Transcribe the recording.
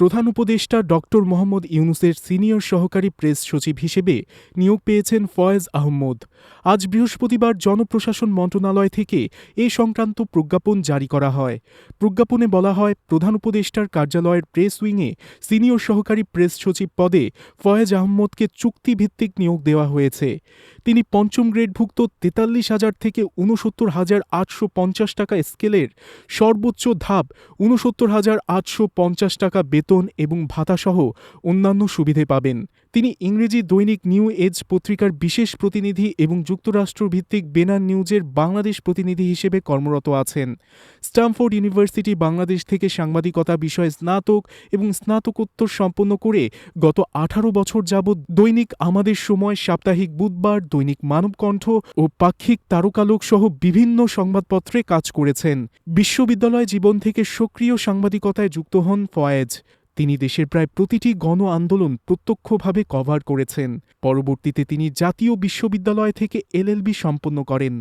প্রধান উপদেষ্টা ডক্টর মোহাম্মদ ইউনুসের সিনিয়র সহকারী প্রেস সচিব হিসেবে নিয়োগ পেয়েছেন ফয়েজ আহম্মদ। আজ বৃহস্পতিবার জনপ্রশাসন মন্ত্রণালয় থেকে এ সংক্রান্ত প্রজ্ঞাপন জারি করা হয়। প্রজ্ঞাপনে বলা হয়, প্রধান উপদেষ্টার কার্যালয়ের প্রেস উইংয়ে সিনিয়র সহকারী প্রেস সচিব পদে ফয়েজ আহম্মদকে চুক্তিভিত্তিক নিয়োগ দেওয়া হয়েছে। তিনি পঞ্চম গ্রেডভুক্ত তেতাল্লিশ হাজার থেকে ঊনসত্তর হাজার আটশো পঞ্চাশ টাকা স্কেলের সর্বোচ্চ ধাপ ঊনসত্তর হাজার আটশো পঞ্চাশ টাকা বেতন এবং ভাতাসহ অন্যান্য সুবিধে পাবেন। তিনি ইংরেজি দৈনিক নিউ এজ পত্রিকার বিশেষ প্রতিনিধি এবং যুক্তরাষ্ট্র ভিত্তিক বেনার নিউজের বাংলাদেশ প্রতিনিধি হিসেবে কর্মরত আছেন। স্টামফোর্ড ইউনিভার্সিটি বাংলাদেশ থেকে সাংবাদিকতা বিষয়ে স্নাতক এবং স্নাতকোত্তর সম্পন্ন করে গত আঠারো বছর যাবৎ দৈনিক আমাদের সময়, সাপ্তাহিক বুধবার, দৈনিক মানবকণ্ঠ ও পাক্ষিক তারকালোক সহ বিভিন্ন সংবাদপত্রে কাজ করেছেন। বিশ্ববিদ্যালয় জীবন থেকে সক্রিয় সাংবাদিকতায় যুক্ত হন ফয়েজ। তিনি দেশের প্রায় প্রতিটি গণ আন্দোলন প্রত্যক্ষভাবে কভার করেছেন। পরবর্তীতে তিনি জাতীয় বিশ্ববিদ্যালয় থেকে এলএলবি সম্পন্ন করেন।